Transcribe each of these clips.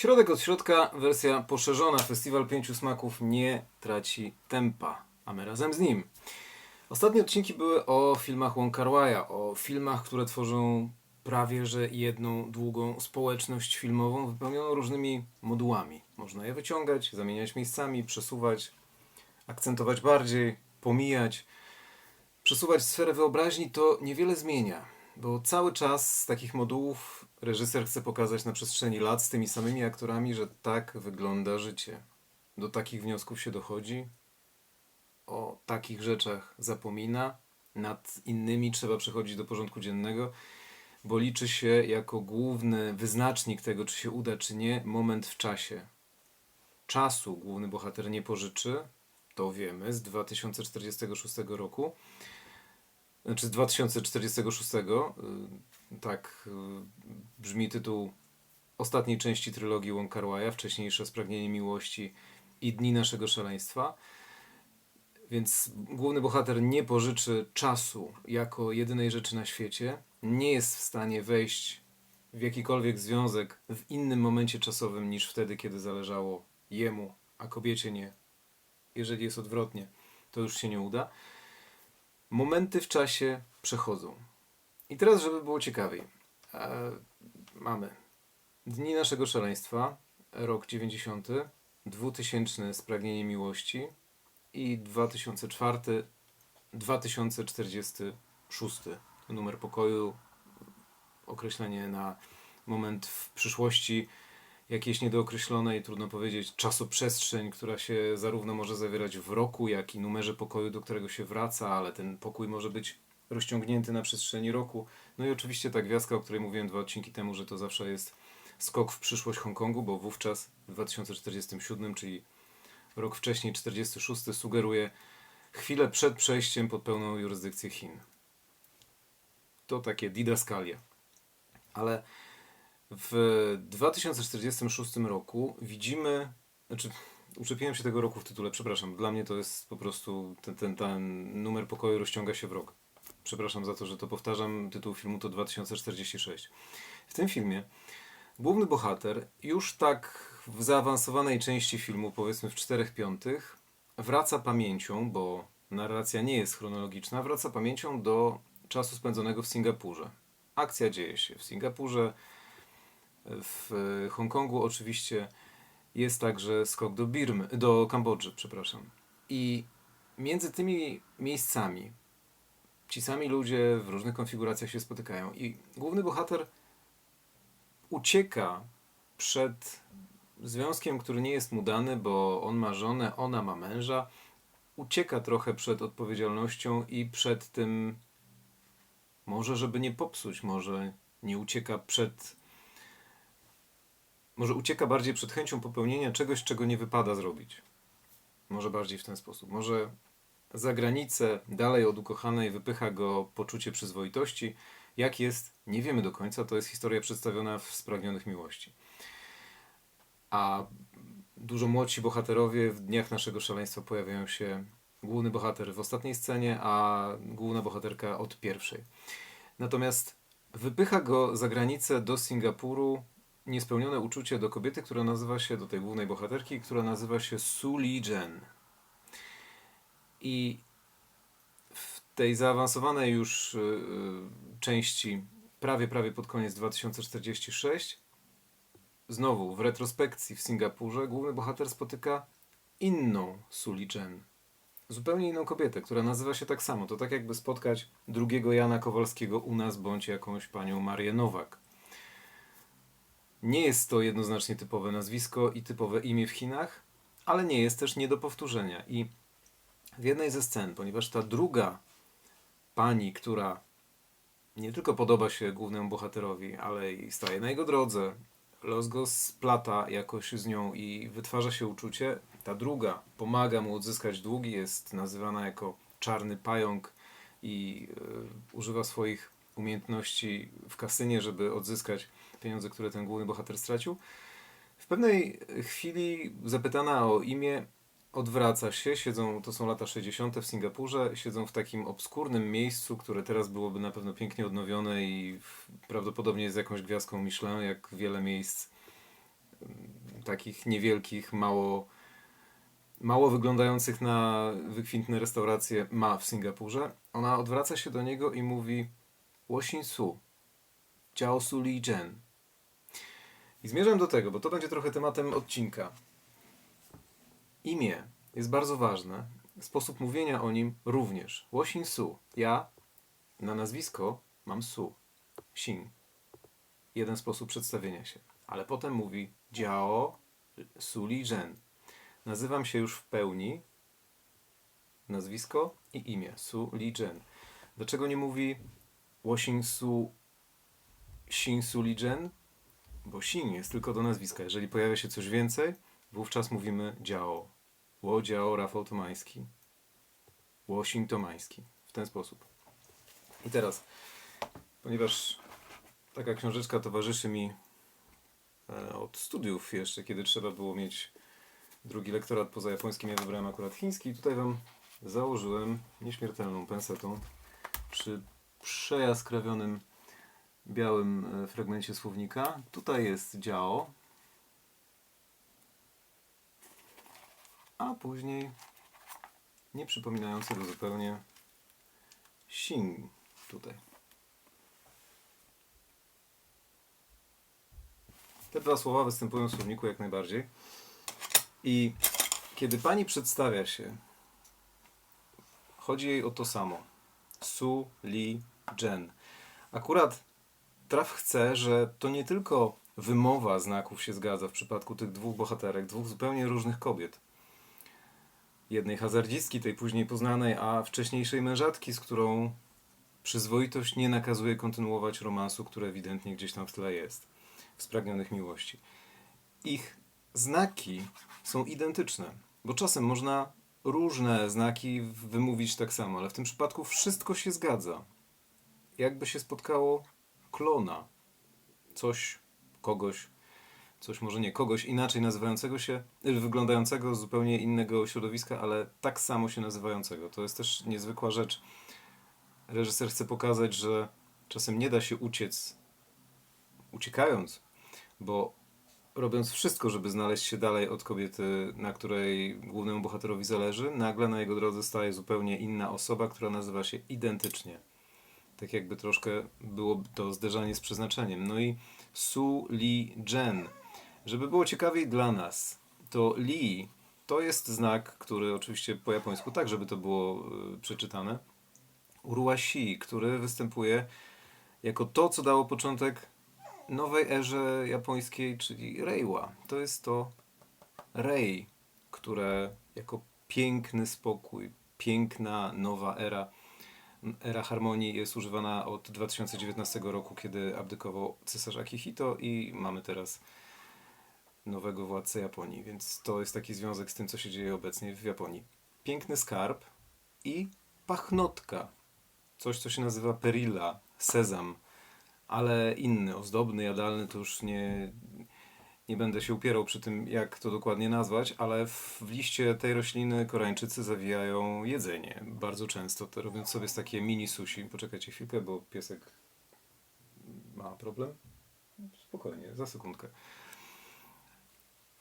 Środek od środka, wersja poszerzona. Festiwal Pięciu Smaków nie traci tempa, a my razem z nim. Ostatnie odcinki były o filmach Wai'a, o filmach, które tworzą prawie że jedną długą społeczność filmową wypełnioną różnymi modułami. Można je wyciągać, zamieniać miejscami, przesuwać, akcentować bardziej, pomijać. Przesuwać sferę wyobraźni to niewiele zmienia, bo cały czas z takich modułów reżyser chce pokazać na przestrzeni lat z tymi samymi aktorami, że tak wygląda życie. Do takich wniosków się dochodzi, o takich rzeczach zapomina, nad innymi trzeba przechodzić do porządku dziennego, bo liczy się jako główny wyznacznik tego, czy się uda, czy nie, moment w czasie. Czasu główny bohater nie pożyczy, to wiemy, z 2046 roku. Znaczy z 2046, y, tak y, brzmi tytuł ostatniej części trylogii Wong wcześniejsze Spragnienie Miłości i Dni Naszego Szaleństwa. Więc główny bohater nie pożyczy czasu jako jedynej rzeczy na świecie, nie jest w stanie wejść w jakikolwiek związek w innym momencie czasowym niż wtedy, kiedy zależało jemu, a kobiecie nie. Jeżeli jest odwrotnie, to już się nie uda. Momenty w czasie przechodzą. I teraz, żeby było ciekawiej, e, mamy Dni Naszego Szaleństwa, rok 90, 2000 Spragnienie Miłości i 2004 2046 numer pokoju, określenie na moment w przyszłości jakieś niedookreślone i trudno powiedzieć czasoprzestrzeń, która się zarówno może zawierać w roku, jak i numerze pokoju, do którego się wraca, ale ten pokój może być rozciągnięty na przestrzeni roku. No i oczywiście ta gwiazdka, o której mówiłem dwa odcinki temu, że to zawsze jest skok w przyszłość Hongkongu, bo wówczas w 2047, czyli rok wcześniej, 46, sugeruje chwilę przed przejściem pod pełną jurysdykcję Chin. To takie didaskalia. Ale w 2046 roku widzimy, znaczy uczepiłem się tego roku w tytule, przepraszam, dla mnie to jest po prostu, ten, ten, ten numer pokoju rozciąga się w rok. Przepraszam za to, że to powtarzam, tytuł filmu to 2046. W tym filmie główny bohater już tak w zaawansowanej części filmu, powiedzmy w 4 piątych, wraca pamięcią, bo narracja nie jest chronologiczna, wraca pamięcią do czasu spędzonego w Singapurze. Akcja dzieje się w Singapurze, w Hongkongu oczywiście jest także skok do Birmy, do Kambodży, przepraszam. I między tymi miejscami ci sami ludzie w różnych konfiguracjach się spotykają i główny bohater ucieka przed związkiem, który nie jest mu dany, bo on ma żonę, ona ma męża. Ucieka trochę przed odpowiedzialnością i przed tym, może żeby nie popsuć, może nie ucieka przed. Może ucieka bardziej przed chęcią popełnienia czegoś, czego nie wypada zrobić. Może bardziej w ten sposób. Może za granicę, dalej od ukochanej, wypycha go poczucie przyzwoitości. Jak jest, nie wiemy do końca. To jest historia przedstawiona w Spragnionych Miłości. A dużo młodsi bohaterowie w Dniach Naszego Szaleństwa pojawiają się główny bohater w ostatniej scenie, a główna bohaterka od pierwszej. Natomiast wypycha go za granicę do Singapuru niespełnione uczucie do kobiety, która nazywa się, do tej głównej bohaterki, która nazywa się Su Li Jen. I w tej zaawansowanej już yy, części, prawie, prawie pod koniec 2046, znowu w retrospekcji w Singapurze, główny bohater spotyka inną Suli Chen. Zupełnie inną kobietę, która nazywa się tak samo. To tak jakby spotkać drugiego Jana Kowalskiego u nas, bądź jakąś panią Marię Nowak. Nie jest to jednoznacznie typowe nazwisko i typowe imię w Chinach, ale nie jest też nie do powtórzenia. I w jednej ze scen, ponieważ ta druga pani, która nie tylko podoba się głównemu bohaterowi, ale i staje na jego drodze, los go splata jakoś z nią i wytwarza się uczucie. Ta druga pomaga mu odzyskać długi, jest nazywana jako czarny pająk i y, używa swoich umiejętności w kasynie, żeby odzyskać pieniądze, które ten główny bohater stracił. W pewnej chwili zapytana o imię, odwraca się, siedzą, to są lata 60. w Singapurze, siedzą w takim obskurnym miejscu, które teraz byłoby na pewno pięknie odnowione i prawdopodobnie jest jakąś gwiazdką Michelin, jak wiele miejsc takich niewielkich, mało, mało wyglądających na wykwintne restauracje ma w Singapurze. Ona odwraca się do niego i mówi Washin Su, Jiao Su Li Zhen. I zmierzam do tego, bo to będzie trochę tematem odcinka. Imię jest bardzo ważne. Sposób mówienia o nim również. Washin Su. Ja na nazwisko mam Su. Xin. Jeden sposób przedstawienia się. Ale potem mówi Jiao Su Li Zhen. Nazywam się już w pełni nazwisko i imię Su Li Zhen. Dlaczego nie mówi Washin Su Xin Su Li Zhen? Bo Xin jest tylko do nazwiska. Jeżeli pojawia się coś więcej, wówczas mówimy Jiao. Ło Jiao Rafał Tomański. Ło Xin Tomański. W ten sposób. I teraz, ponieważ taka książeczka towarzyszy mi e, od studiów jeszcze, kiedy trzeba było mieć drugi lektorat poza japońskim, ja wybrałem akurat chiński. Tutaj Wam założyłem nieśmiertelną pensetą przy przejaskrawionym białym e, fragmencie słownika. Tutaj jest dziao, a później nieprzypominającego zupełnie Xing tutaj. Te dwa słowa występują w słowniku jak najbardziej. I kiedy pani przedstawia się, chodzi jej o to samo. Su, Li, Jen. Akurat traf chce, że to nie tylko wymowa znaków się zgadza w przypadku tych dwóch bohaterek, dwóch zupełnie różnych kobiet. Jednej hazardzistki, tej później poznanej, a wcześniejszej mężatki, z którą przyzwoitość nie nakazuje kontynuować romansu, który ewidentnie gdzieś tam w tle jest, w spragnionych miłości. Ich znaki są identyczne, bo czasem można różne znaki wymówić tak samo, ale w tym przypadku wszystko się zgadza. Jakby się spotkało klona, coś, kogoś, coś może nie kogoś inaczej nazywającego się, y, wyglądającego z zupełnie innego środowiska, ale tak samo się nazywającego. To jest też niezwykła rzecz. Reżyser chce pokazać, że czasem nie da się uciec uciekając, bo robiąc wszystko, żeby znaleźć się dalej od kobiety, na której głównemu bohaterowi zależy, nagle na jego drodze staje zupełnie inna osoba, która nazywa się identycznie. Tak jakby troszkę było to zderzanie z przeznaczeniem. No i Su Li Jen. Żeby było ciekawiej dla nas, to Li to jest znak, który oczywiście po japońsku tak, żeby to było y, przeczytane. Uruashi, który występuje jako to, co dało początek nowej erze japońskiej, czyli Reiwa. To jest to Rei, które jako piękny spokój, piękna nowa era, era harmonii jest używana od 2019 roku, kiedy abdykował cesarz Akihito i mamy teraz nowego władcę Japonii, więc to jest taki związek z tym, co się dzieje obecnie w Japonii. Piękny skarb i pachnotka. Coś, co się nazywa perilla, sezam, ale inny, ozdobny, jadalny, to już nie, nie będę się upierał przy tym, jak to dokładnie nazwać, ale w, liście tej rośliny Koreańczycy zawijają jedzenie. Bardzo często, to robiąc sobie z takie mini sushi. Poczekajcie chwilkę, bo piesek ma problem. Spokojnie, za sekundkę.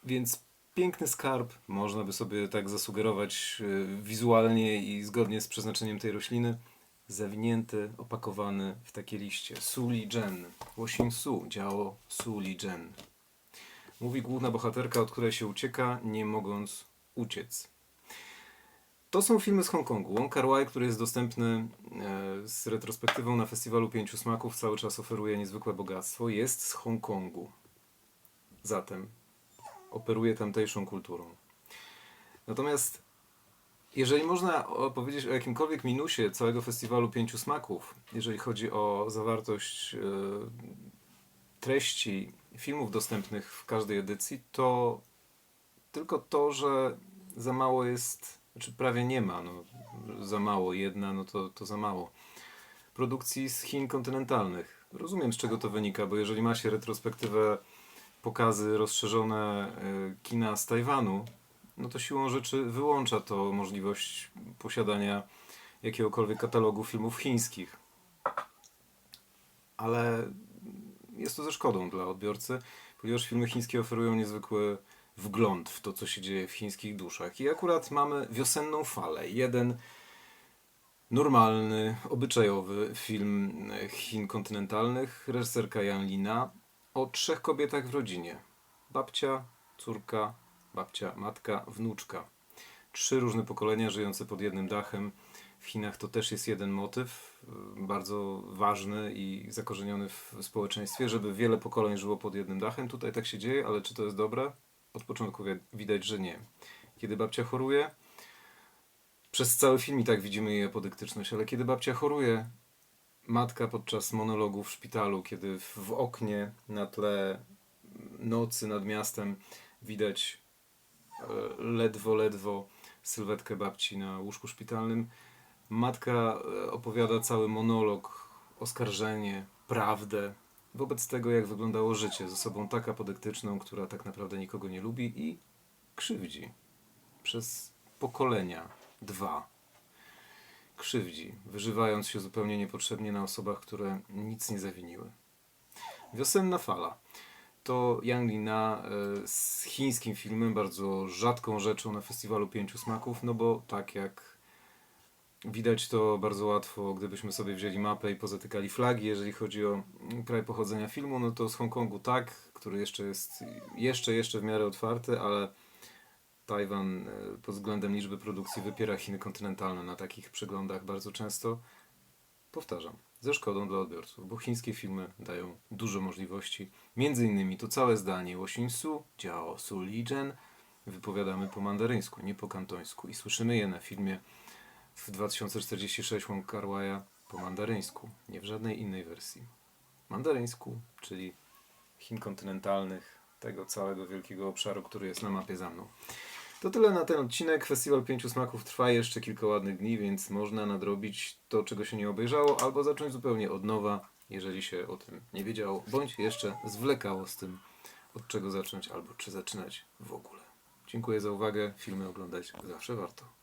Więc piękny skarb, można by sobie tak zasugerować y, wizualnie i zgodnie z przeznaczeniem tej rośliny, zawinięty, opakowany w takie liście. Suli Jen, Wosin Su, działo Suli Jen. Mówi główna bohaterka, od której się ucieka, nie mogąc uciec. To są filmy z Hongkongu. Wong Kar Wai, który jest dostępny e, z retrospektywą na Festiwalu Pięciu Smaków, cały czas oferuje niezwykłe bogactwo. Jest z Hongkongu. Zatem operuje tamtejszą kulturą. Natomiast jeżeli można powiedzieć o jakimkolwiek minusie całego festiwalu Pięciu Smaków, jeżeli chodzi o zawartość e, treści filmów dostępnych w każdej edycji, to tylko to, że za mało jest, znaczy prawie nie ma, no, za mało jedna, no to, to za mało. Produkcji z Chin kontynentalnych. Rozumiem z czego to wynika, bo jeżeli ma się retrospektywę pokazy rozszerzone y, kina z Tajwanu, no to siłą rzeczy wyłącza to możliwość posiadania jakiegokolwiek katalogu filmów chińskich. Ale jest to ze szkodą dla odbiorcy, ponieważ filmy chińskie oferują niezwykły wgląd w to, co się dzieje w chińskich duszach. I akurat mamy wiosenną falę. Jeden normalny, obyczajowy film Chin kontynentalnych, reżyserka Jan Lina o trzech kobietach w rodzinie. Babcia, córka, babcia, matka, wnuczka. Trzy różne pokolenia żyjące pod jednym dachem. W Chinach to też jest jeden motyw, y, bardzo ważny i zakorzeniony w społeczeństwie, żeby wiele pokoleń żyło pod jednym dachem. Tutaj tak się dzieje, ale czy to jest dobre? Od początku wi- widać, że nie. Kiedy babcia choruje, przez cały film i tak widzimy jej apodyktyczność, ale kiedy babcia choruje, matka podczas monologu w szpitalu, kiedy w, w oknie na tle nocy nad miastem widać e, ledwo, ledwo sylwetkę babci na łóżku szpitalnym, matka e, opowiada cały monolog, oskarżenie, prawdę wobec tego, jak wyglądało życie z osobą tak apodyktyczną, która tak naprawdę nikogo nie lubi i krzywdzi przez pokolenia, dwa. Krzywdzi, wyżywając się zupełnie niepotrzebnie na osobach, które nic nie zawiniły. Wiosenna fala to Yang Lina e, z chińskim filmem, bardzo rzadką rzeczą na festiwalu Pięciu Smaków, no bo tak jak widać to bardzo łatwo, gdybyśmy sobie wzięli mapę i pozatykali flagi, jeżeli chodzi o kraj pochodzenia filmu, no to z Hongkongu tak, który jeszcze jest jeszcze, jeszcze w miarę otwarty, ale Tajwan e, pod względem liczby produkcji wypiera Chiny kontynentalne na takich przeglądach bardzo często. Powtarzam, ze szkodą dla odbiorców, bo chińskie filmy dają dużo możliwości. Między innymi to całe zdanie Su, Jiao Su Li Zhen wypowiadamy po mandaryńsku, nie po kantońsku i słyszymy je na filmie w 2046 Wong Kar Wai'a po mandaryńsku, nie w żadnej innej wersji. Mandaryńsku, czyli Chin kontynentalnych, tego całego wielkiego obszaru, który jest na mapie za mną. To tyle na ten odcinek. Festiwal Pięciu Smaków trwa jeszcze kilka ładnych dni, więc można nadrobić to, czego się nie obejrzało, albo zacząć zupełnie od nowa, jeżeli się o tym nie wiedziało, bądź jeszcze zwlekało z tym, od czego zacząć, albo czy zaczynać w ogóle. Dziękuję za uwagę. Filmy oglądać zawsze warto.